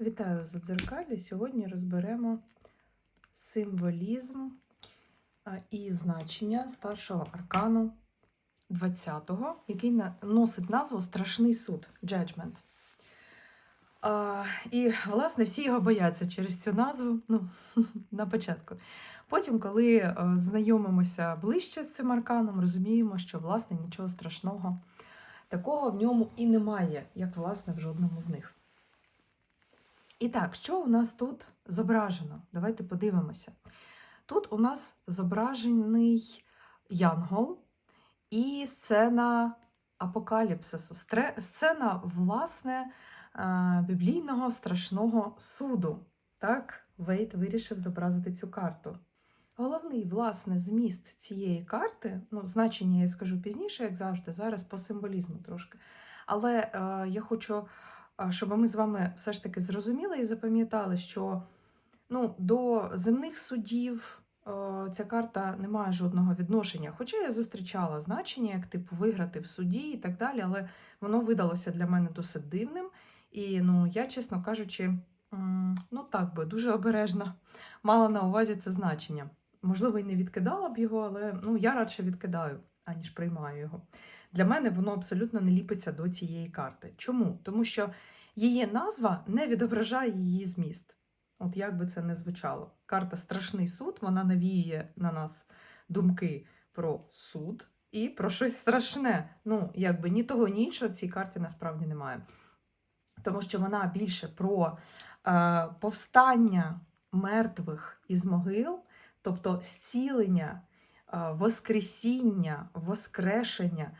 Вітаю за дзеркалі. Сьогодні розберемо символізм і значення старшого аркану 20-го, який носить назву Страшний суд Judgment. І, власне, всі його бояться через цю назву ну, на початку. Потім, коли е, знайомимося ближче з цим арканом, розуміємо, що власне нічого страшного такого в ньому і немає, як власне в жодному з них. І так, що у нас тут зображено? Давайте подивимося. Тут у нас зображений Янгол і сцена апокаліпсису, сцена, власне, е, біблійного страшного суду. Так, Вейт вирішив зобразити цю карту. Головний, власне, зміст цієї карти, ну, значення я скажу пізніше, як завжди, зараз по символізму трошки. Але е, я хочу щоб ми з вами все ж таки зрозуміли і запам'ятали, що ну, до земних судів е, ця карта не має жодного відношення. Хоча я зустрічала значення, як типу виграти в суді і так далі, але воно видалося для мене досить дивним. І ну, я, чесно кажучи, ну так би дуже обережно мала на увазі це значення. Можливо, і не відкидала б його, але ну, я радше відкидаю, аніж приймаю його. Для мене воно абсолютно не ліпиться до цієї карти. Чому? Тому що її назва не відображає її зміст. От як би це не звучало. Карта Страшний суд, вона навіює на нас думки про суд і про щось страшне. Ну, якби ні того, ні іншого в цій карті насправді немає. Тому що вона більше про е, повстання мертвих із могил, тобто зцілення, е, воскресіння, воскрешення,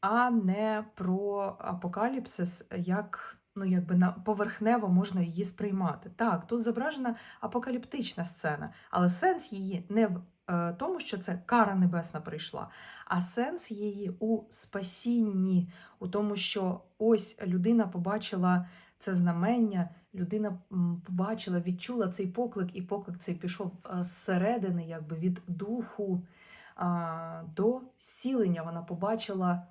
а не про апокаліпсис, як ну, якби на поверхнево можна її сприймати. Так, тут зображена апокаліптична сцена, але сенс її не в е, тому, що це кара небесна прийшла, а сенс її у спасінні, у тому, що ось людина побачила це знамення, людина побачила, відчула цей поклик, і поклик цей пішов е, зсередини, якби від духу до зцілення. Вона побачила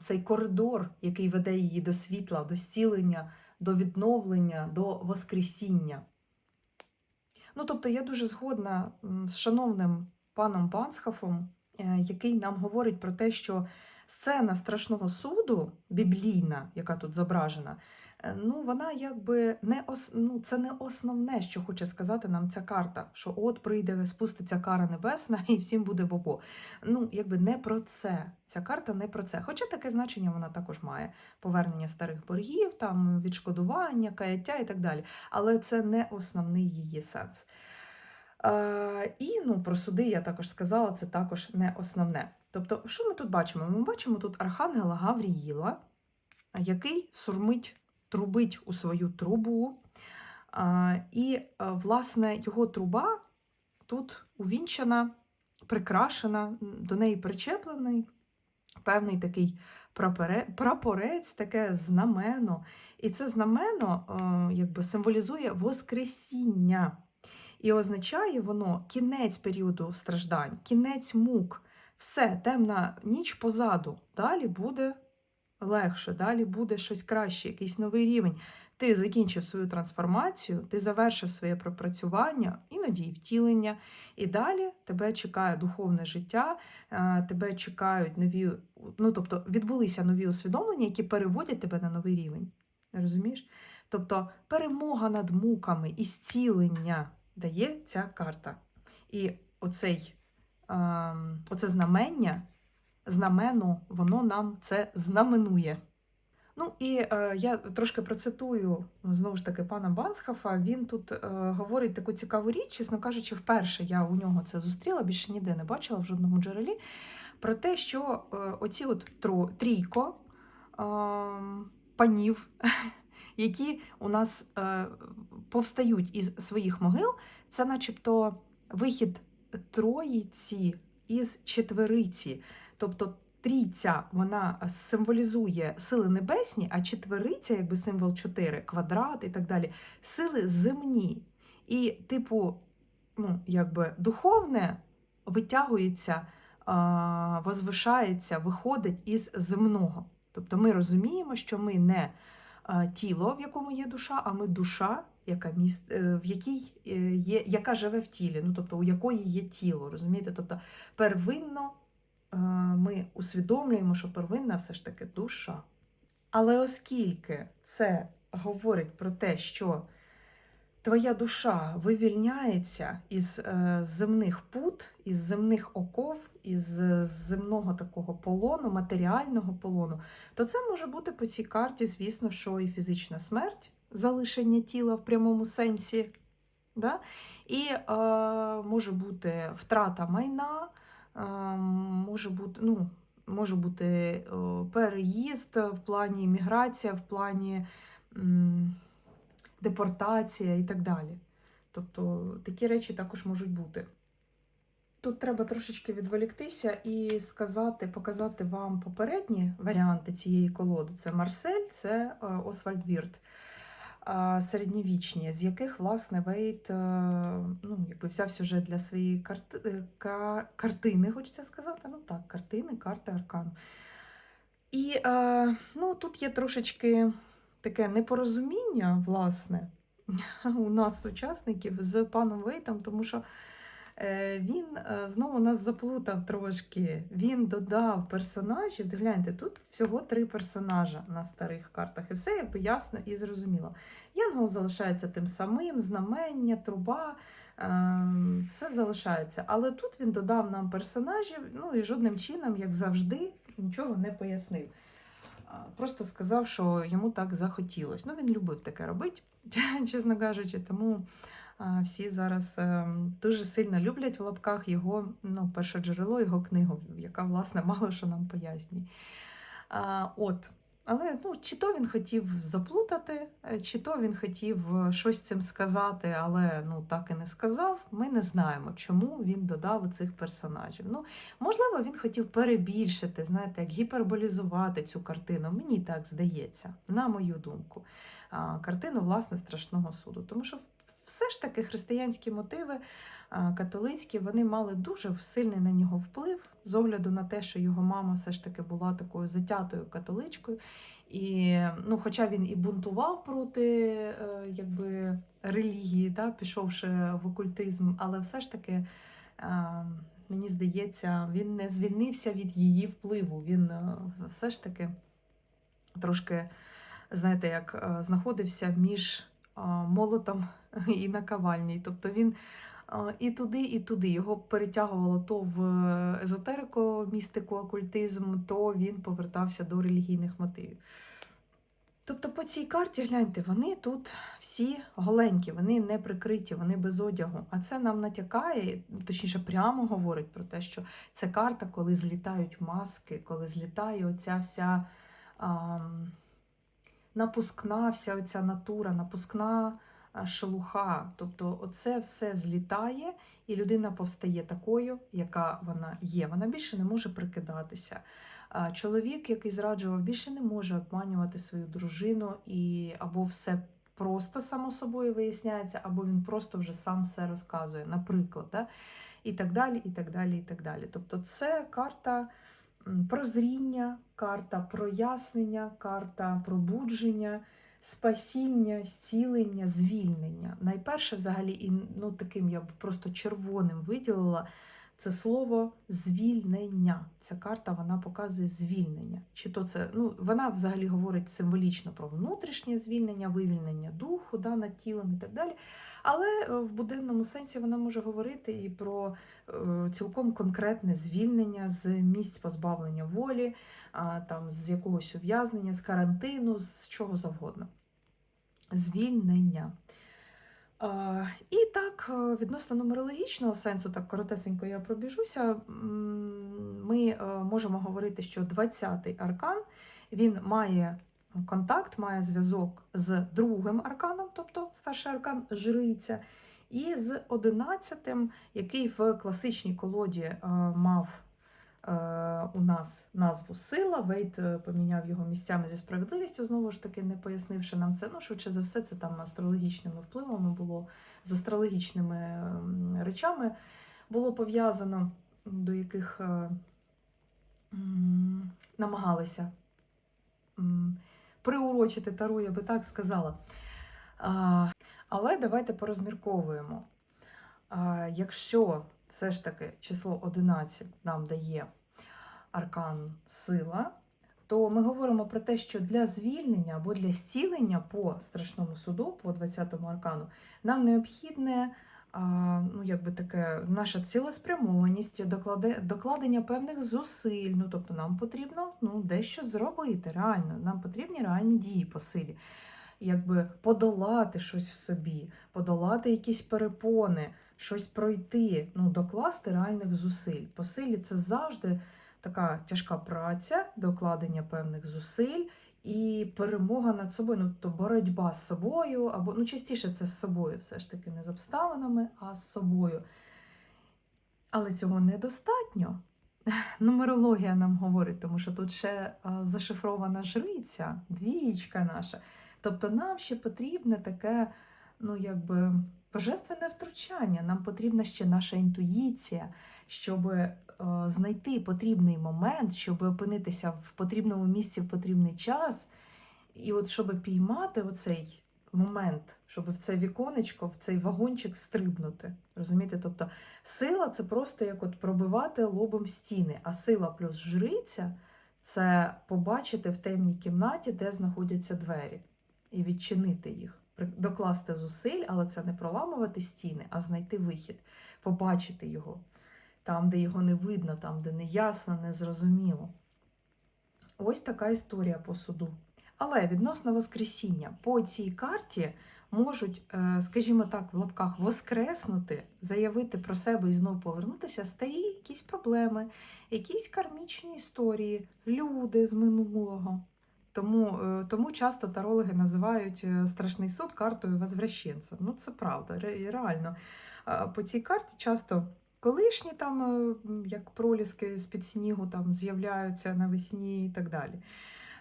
цей коридор, який веде її до світла, до зцілення, до відновлення, до воскресіння. Ну, тобто, я дуже згодна з шановним паном Бансхафом, е, який нам говорить про те, що сцена страшного суду, біблійна, яка тут зображена, ну, вона якби не ос... ну, це не основне, що хоче сказати нам ця карта, що от прийде, спуститься кара небесна і всім буде бобо. Ну, якби не про це. Ця карта не про це. Хоча таке значення вона також має повернення старих боргів, там відшкодування, каяття і так далі. Але це не основний її сенс. Е, і ну, про суди я також сказала, це також не основне. Тобто, що ми тут бачимо? Ми бачимо тут Архангела Гавріїла, який сурмить, трубить у свою трубу. І, е, власне, його труба тут увінчена, прикрашена, до неї причеплений певний такий прапорець, таке знамено. І це знамено е, якби символізує Воскресіння. І означає воно кінець періоду страждань, кінець мук. Все, темна ніч позаду. Далі буде легше, далі буде щось краще, якийсь новий рівень. Ти закінчив свою трансформацію, ти завершив своє пропрацювання, іноді і втілення. І далі тебе чекає духовне життя, е, тебе чекають нові, ну тобто відбулися нові усвідомлення, які переводять тебе на новий рівень. Розумієш? Тобто перемога над муками і зцілення дає ця карта. І оцей, ем, оце знамення, знамено, воно нам це знаменує. Ну і е, я трошки процитую знову ж таки пана Бансхафа. Він тут е, говорить таку цікаву річ, чесно кажучи, вперше я у нього це зустріла, більше ніде не бачила в жодному джерелі. Про те, що е, оці от тро, трійко е, панів, які у нас е, повстають із своїх могил, це начебто вихід троїці із четвериці. Тобто трійця вона символізує сили небесні, а четвериця, якби символ 4, квадрат і так далі, сили земні. І, типу, ну, якби духовне витягується, возвишається, виходить із земного. Тобто ми розуміємо, що ми не тіло, в якому є душа, а ми душа, яка міс... е, в якій е, є, яка живе в тілі, ну тобто у якої є тіло, розумієте? Тобто первинно ми усвідомлюємо, що первинна все ж таки душа. Але оскільки це говорить про те, що твоя душа вивільняється із е, земних пут, із земних оков, із е, земного такого полону, матеріального полону, то це може бути по цій карті, звісно, що і фізична смерть, залишення тіла в прямому сенсі. Да? І е, може бути втрата майна, е, може бути, ну, може бути е, переїзд в плані міграція, в плані депортація і так далі. Тобто такі речі також можуть бути. Тут треба трошечки відволіктися і сказати, показати вам попередні варіанти цієї колоди. Це Марсель, це е, Освальд Вірт, середньовічні, з яких, власне, Вейт е, ну, якби взяв сюжет для своєї карти, е, картини, хочеться сказати. Ну так, картини, карти аркан. І е, ну, тут є трошечки таке непорозуміння, власне, у нас, учасників, з паном Вейтом, тому що він е, знову нас заплутав трошки. Він додав персонажів. Гляньте, тут всього три персонажа на старих картах, і все якби ясно і зрозуміло. Янгол залишається тим самим, знамення, труба, е, все залишається. Але тут він додав нам персонажів, ну і жодним чином, як завжди, нічого не пояснив. Просто сказав, що йому так захотілося. Ну, він любив таке робити, чесно кажучи, тому всі зараз е, дуже сильно люблять в лапках його ну, перше джерело, його книгу, яка, власне, мало що нам пояснює. От. Але ну, чи то він хотів заплутати, е, чи то він хотів е, щось цим сказати, але ну, так і не сказав. Ми не знаємо, чому він додав цих персонажів. Ну, можливо, він хотів перебільшити, знаєте, як гіперболізувати цю картину. Мені так здається, на мою думку, картину власне страшного суду. Тому що все ж таки християнські мотиви католицькі вони мали дуже сильний на нього вплив з огляду на те, що його мама все ж таки була такою затятою католичкою. І, ну, хоча він і бунтував проти е, якби, релігії, да, пішовши в окультизм, але все ж таки, мені здається, він не звільнився від її впливу. Він е, все ж таки трошки, знаєте, як е, знаходився між молотом і наковальній. Тобто він е, і туди, і туди. Його перетягувало то в езотерику, містику, окультизм, то він повертався до релігійних мотивів. Тобто по цій карті, гляньте, вони тут всі голенькі, вони не прикриті, вони без одягу. А це нам натякає, точніше, прямо говорить про те, що це карта, коли злітають маски, коли злітає оця вся ам, напускна, вся оця натура, напускна а, шелуха. Тобто, оце все злітає, і людина повстає такою, яка вона є. Вона більше не може прикидатися. Чоловік, який зраджував, більше не може обманювати свою дружину, і або все просто само собою виясняється, або він просто вже сам все розказує, наприклад, да? і так далі, і так далі, і так далі. Тобто, це карта прозріння, карта прояснення, карта пробудження, спасіння, зцілення, звільнення. Найперше, взагалі, і ну, таким я б просто червоним виділила. Це слово звільнення. Ця карта вона показує звільнення. Чи то це, ну, вона взагалі говорить символічно про внутрішнє звільнення, вивільнення духу да, над тілом і так далі. Але е, в буденному сенсі вона може говорити і про е, цілком конкретне звільнення з місць позбавлення волі, а, там, з якогось ув'язнення, з карантину, з чого завгодно. Звільнення. І так, е, відносно нумерологічного сенсу, так коротесенько я пробіжуся. Ми е, можемо говорити, що 20-й аркан він має контакт, має зв'язок з другим арканом, тобто старший аркан жриця, і з 11-м, який в класичній колоді е, мав у нас назву сила. Вейт е, поміняв його місцями зі справедливістю, знову ж таки, не пояснивши нам це. Ну, швидше за все, це там астрологічними впливами було з астрологічними речами було пов'язано, до яких е, намагалися приурочити Таро, я би так сказала. Але давайте порозмірковуємо. Якщо все ж таки число 11 нам дає аркан сила, то ми говоримо про те, що для звільнення або для зцілення по страшному суду, по 20-му аркану, нам необхідне ну, якби таке, наша цілеспрямованість, докладе, докладення певних зусиль. Ну, тобто нам потрібно ну, дещо зробити реально, нам потрібні реальні дії по силі. Якби подолати щось в собі, подолати якісь перепони, щось пройти, ну, докласти реальних зусиль. По силі це завжди така тяжка праця, докладення певних зусиль і перемога над собою, ну тобто боротьба з собою, або ну частіше це з собою, все ж таки, не з обставинами, а з собою. Але цього недостатньо. Нумерологія нам говорить, тому що тут ще зашифрована жриця, двієчка наша. Тобто нам ще потрібне таке, ну якби божественне втручання, нам потрібна ще наша інтуїція, щоб е, знайти потрібний момент, щоб опинитися в потрібному місці в потрібний час, і от щоб піймати оцей момент, щоб в це віконечко, в цей вагончик стрибнути. Розумієте? Тобто сила це просто як от пробивати лобом стіни, а сила плюс жриця це побачити в темній кімнаті, де знаходяться двері, і відчинити їх. Докласти зусиль, але це не проламувати стіни, а знайти вихід, побачити його там, де його не видно, там, де не ясно, не зрозуміло. Ось така історія по суду. Але відносно Воскресіння, по цій карті можуть, е, скажімо так, в лапках воскреснути, заявити про себе і знову повернутися старі якісь проблеми, якісь кармічні історії, люди з минулого. Тому, е, тому часто тарологи називають е, страшний суд картою возвращенця. Ну, це правда, реально. По цій карті часто колишні там, е, як проліски з-під снігу, там з'являються навесні і так далі.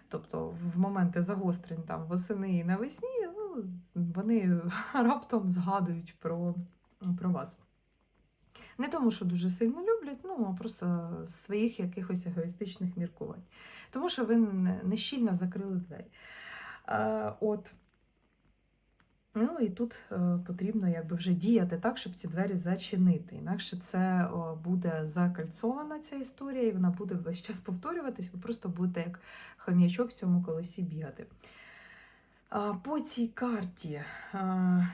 Тобто в моменти загострень там восени і навесні, ну, вони раптом згадують про, про вас. Не тому, що дуже сильно люблять, ну а просто своїх якихось егоїстичних міркувань. Тому що ви не не щільно закрили двері. А, от. Ну і тут е, потрібно якби вже діяти так, щоб ці двері зачинити. Інакше це буде закальцована ця історія, і вона буде весь час повторюватись, ви просто будете як хам'ячок в цьому колесі бігати. По цій карті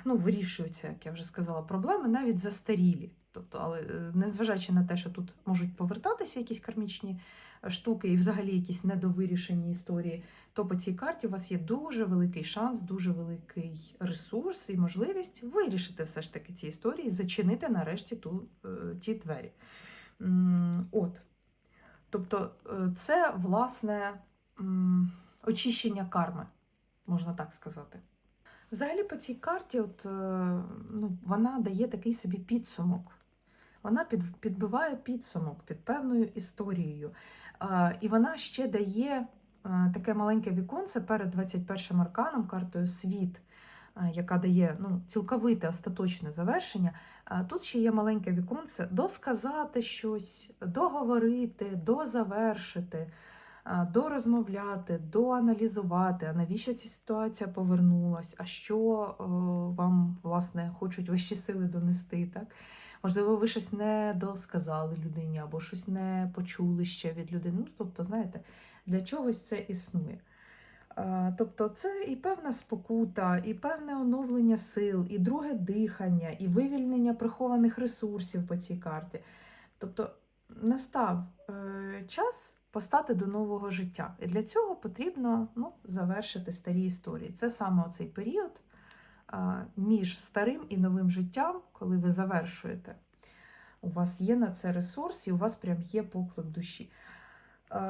ну, вирішуються, як я вже сказала, проблеми навіть застарілі. Тобто, але е, незважаючи на те, що тут можуть повертатися якісь кармічні е, штуки і взагалі якісь недовирішені історії, то по цій карті у вас є дуже великий шанс, дуже великий ресурс і можливість вирішити все ж таки ці історії, зачинити нарешті ту, е, ті двері. От. Тобто, це власне очищення карми, можна так сказати. Взагалі, по цій карті, от, ну, вона дає такий собі підсумок. Вона підбиває підсумок під певною історією. І вона ще дає таке маленьке віконце перед 21 арканом, картою світ, яка дає ну, цілковите остаточне завершення. Тут ще є маленьке віконце досказати щось, договорити, дозавершити, дорозмовляти, доаналізувати, а навіщо ця ситуація повернулась, а що вам власне хочуть вищі сили донести. Так? Можливо, ви щось не досказали людині або щось не почули ще від людини. Ну, тобто, знаєте, для чогось це існує. Тобто це і певна спокута, і певне оновлення сил, і друге дихання, і вивільнення прихованих ресурсів по цій карті. Тобто настав е, час постати до нового життя. І для цього потрібно ну, завершити старі історії. Це саме цей період між старим і новим життям, коли ви завершуєте. У вас є на це ресурс, і у вас прям є поклик душі.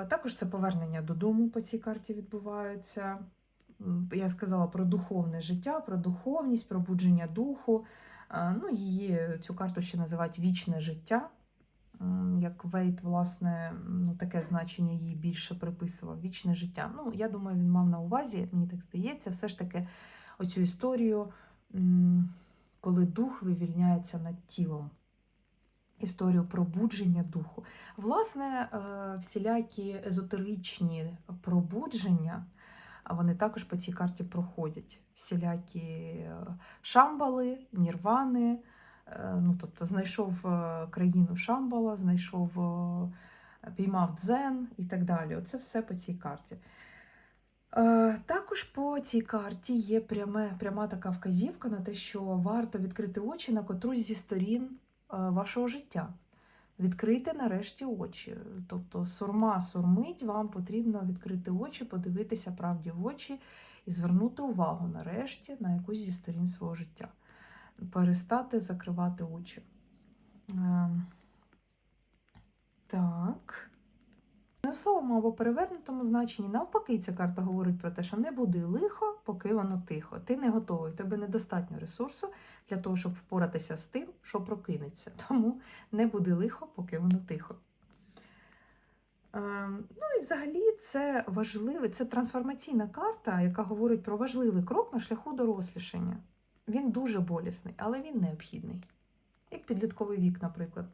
Також це повернення додому по цій карті відбуваються. Я сказала про духовне життя, про духовність, пробудження духу. Е, Ну, її цю карту ще називають вічне життя. Як Вейт, власне, ну, таке значення їй більше приписував вічне життя. Ну, я думаю, він мав на увазі, мені так здається, все ж таки оцю історію, коли дух вивільняється над тілом. Історію пробудження духу. Власне, е, всілякі езотеричні пробудження вони також по цій карті проходять всілякі е, шамбали, нірвани. е, Ну, тобто знайшов країну Шамбала, знайшов, піймав дзен і так далі. Оце все по цій карті. Е, Також по цій карті є пряме, пряма така вказівка на те, що варто відкрити очі на котрусь зі сторін е, вашого життя. Відкрити нарешті очі. Тобто сурма сурмить, вам потрібно відкрити очі, подивитися правді в очі і звернути увагу нарешті на якусь зі сторін свого життя. Перестати закривати очі. Ем, Так. В або перевернутому значенні навпаки ця карта говорить про те, що не буде лихо, поки воно тихо. Ти не готовий, у тебе недостатньо ресурсу для того, щоб впоратися з тим, що прокинеться. Тому не буде лихо, поки воно тихо. Ем, Ну і взагалі це важливе, це трансформаційна карта, яка говорить про важливий крок на шляху дорослішання. Він дуже болісний, але він необхідний. Як підлітковий вік, наприклад.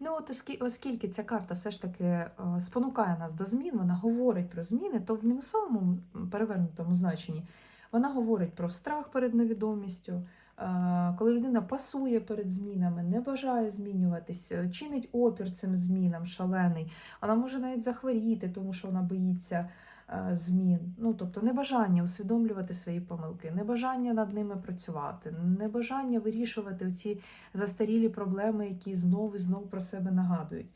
Ну, от оскільки ця карта все ж таки е, спонукає нас до змін, вона говорить про зміни, то в мінусовому перевернутому значенні вона говорить про страх перед невідомістю, е, коли людина пасує перед змінами, не бажає змінюватись, е, чинить опір цим змінам шалений. Вона може навіть захворіти, тому що вона боїться змін. Ну, тобто небажання усвідомлювати свої помилки, небажання над ними працювати, небажання вирішувати оці застарілі проблеми, які знову і знову про себе нагадують.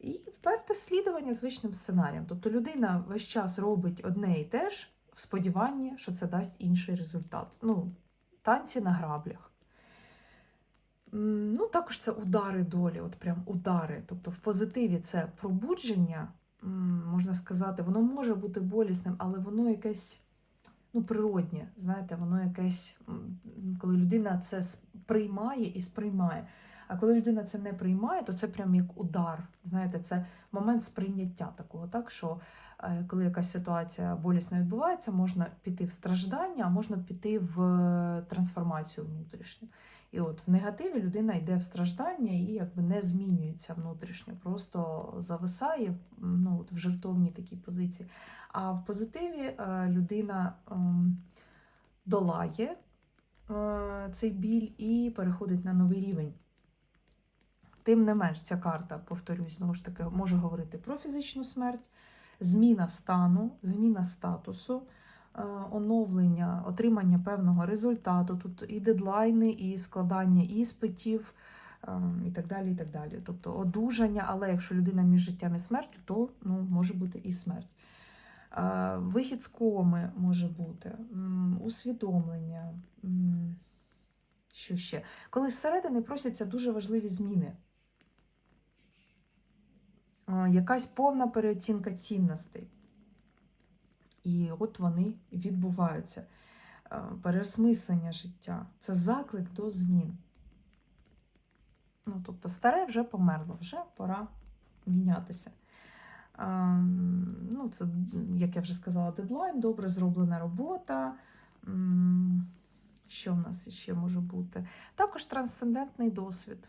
І вперте слідування звичним сценаріям. Тобто людина весь час робить одне і те ж в сподіванні, що це дасть інший результат. Ну, танці на граблях. Ну, також це удари долі, от прям удари. Тобто в позитиві це пробудження, можна сказати, воно може бути болісним, але воно якесь ну, природнє. Знаєте, воно якесь, коли людина це приймає і сприймає. А коли людина це не приймає, то це прям як удар. Знаєте, це момент сприйняття такого, так що е, коли якась ситуація болісна відбувається, можна піти в страждання, а можна піти в е, трансформацію внутрішню. І от в негативі людина йде в страждання і якби не змінюється внутрішньо, просто зависає ну, от в жертовній такій позиції. А в позитиві е, людина ем, долає цей біль і переходить на новий рівень. Тим не менш, ця карта, повторюсь, знову ж таки, може говорити про фізичну смерть, зміна стану, зміна статусу, е, оновлення, отримання певного результату. Тут і дедлайни, і складання іспитів, е, і так далі. і так далі. Тобто одужання, але якщо людина між життям і смертю, то ну, може бути і смерть. Е, Вихід з коми може бути, усвідомлення. Що ще? Коли зсередини просяться дуже важливі зміни. Е, Якась повна переоцінка цінностей. І от вони відбуваються. Е, Переосмислення життя це заклик до змін. Ну, тобто, старе вже померло, вже пора мінятися. Ем, Ну, це, як я вже сказала, дедлайн, добре зроблена робота. Що в нас ще може бути? Також трансцендентний досвід.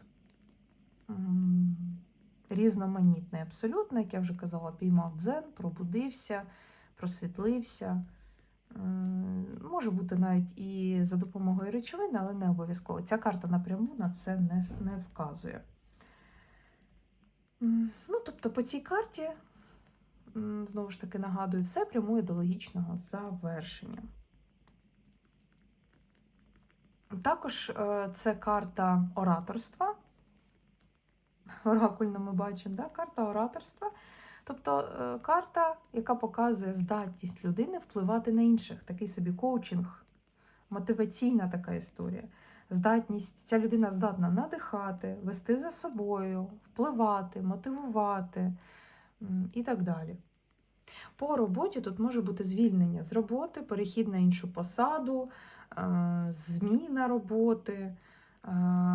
Різноманітний, абсолютно, як я вже казала, піймав дзен, пробудився, просвітлився. Може бути навіть і за допомогою речовин, але не обов'язково. Ця карта напряму на це не, не вказує. Ну, тобто, по цій карті, знову ж таки нагадую, все прямує до логічного завершення. Також е, це карта ораторства. Оракульно ми бачимо, да? карта ораторства. Тобто е, карта, яка показує здатність людини впливати на інших, такий собі коучинг, мотиваційна така історія. Здатність, ця людина здатна надихати, вести за собою, впливати, мотивувати і так далі. По роботі тут може бути звільнення з роботи, перехід на іншу посаду, е, зміна роботи. Е,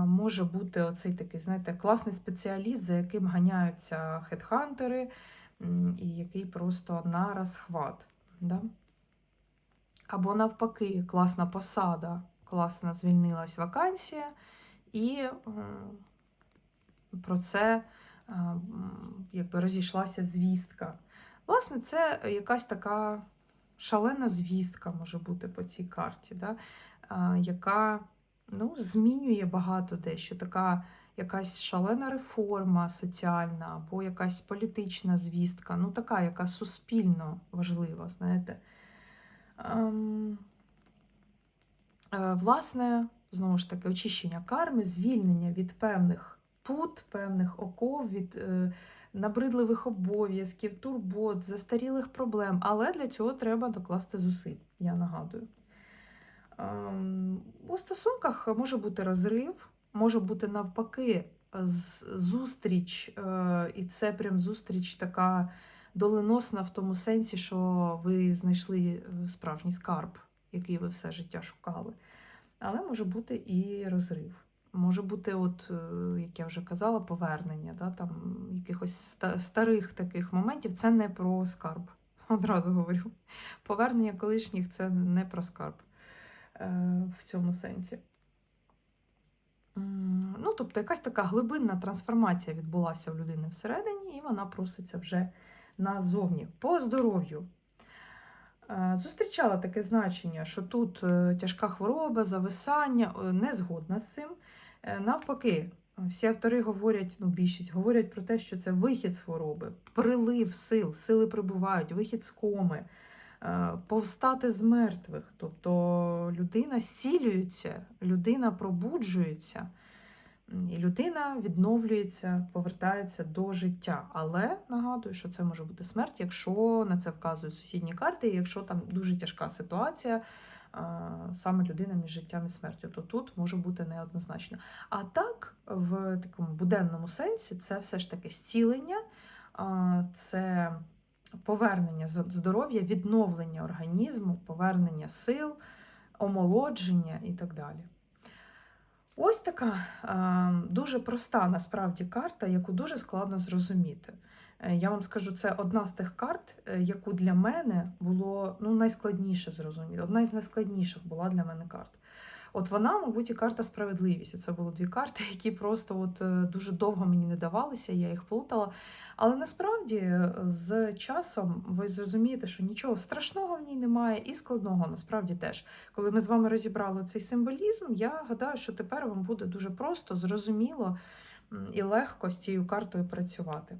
Може бути оцей такий, знаєте, класний спеціаліст, за яким ганяються хедхантери, і який просто на розхват. Да? Або навпаки, класна посада, класно звільнилась вакансія, і е, про це е, якби розійшлася звістка. Власне, це якась така шалена звістка може бути по цій карті, да? яка ну, змінює багато дещо. Така якась шалена реформа соціальна або якась політична звістка, ну така, яка суспільно важлива, знаєте. Ем, е, Власне, знову ж таки, очищення карми, звільнення від певних пут, певних оков, від е, набридливих обов'язків, турбот, застарілих проблем. Але для цього треба докласти зусиль, я нагадую. Ем, У стосунках може бути розрив, може бути навпаки з- зустріч, е, і це прям зустріч така доленосна в тому сенсі, що ви знайшли е, справжній скарб, який ви все життя шукали. Але може бути і розрив. Може бути, от, е, як я вже казала, повернення, да, там, якихось старих таких моментів. Це не про скарб. Одразу говорю. Повернення колишніх це не про скарб е, в цьому сенсі. Ну, тобто, якась така глибинна трансформація відбулася в людини всередині, і вона проситься вже назовні. По здоров'ю. Е, Зустрічала таке значення, що тут е, тяжка хвороба, зависання, е, не згодна з цим. Е, Навпаки, всі автори говорять, ну, більшість говорять про те, що це вихід з хвороби, прилив сил, сили прибувають, вихід з коми, е, повстати з мертвих. Тобто людина зцілюється, людина пробуджується, і людина відновлюється, повертається до життя. Але нагадую, що це може бути смерть, якщо на це вказують сусідні карти, і якщо там дуже тяжка ситуація. Саме людина між життям і смертю, то тут може бути неоднозначно. А так, в такому буденному сенсі, це все ж таки зцілення, це повернення здоров'я, відновлення організму, повернення сил, омолодження і так далі. Ось така дуже проста насправді карта, яку дуже складно зрозуміти. Е, Я вам скажу, це одна з тих карт, е, яку для мене було ну, найскладніше зрозуміти. Одна із найскладніших була для мене карт. От вона, мабуть, і карта справедливість. Це було дві карти, які просто от е, дуже довго мені не давалися, я їх плутала. Але насправді е, з часом ви зрозумієте, що нічого страшного в ній немає, і складного насправді теж. Коли ми з вами розібрали цей символізм, я гадаю, що тепер вам буде дуже просто, зрозуміло і легко з цією картою працювати.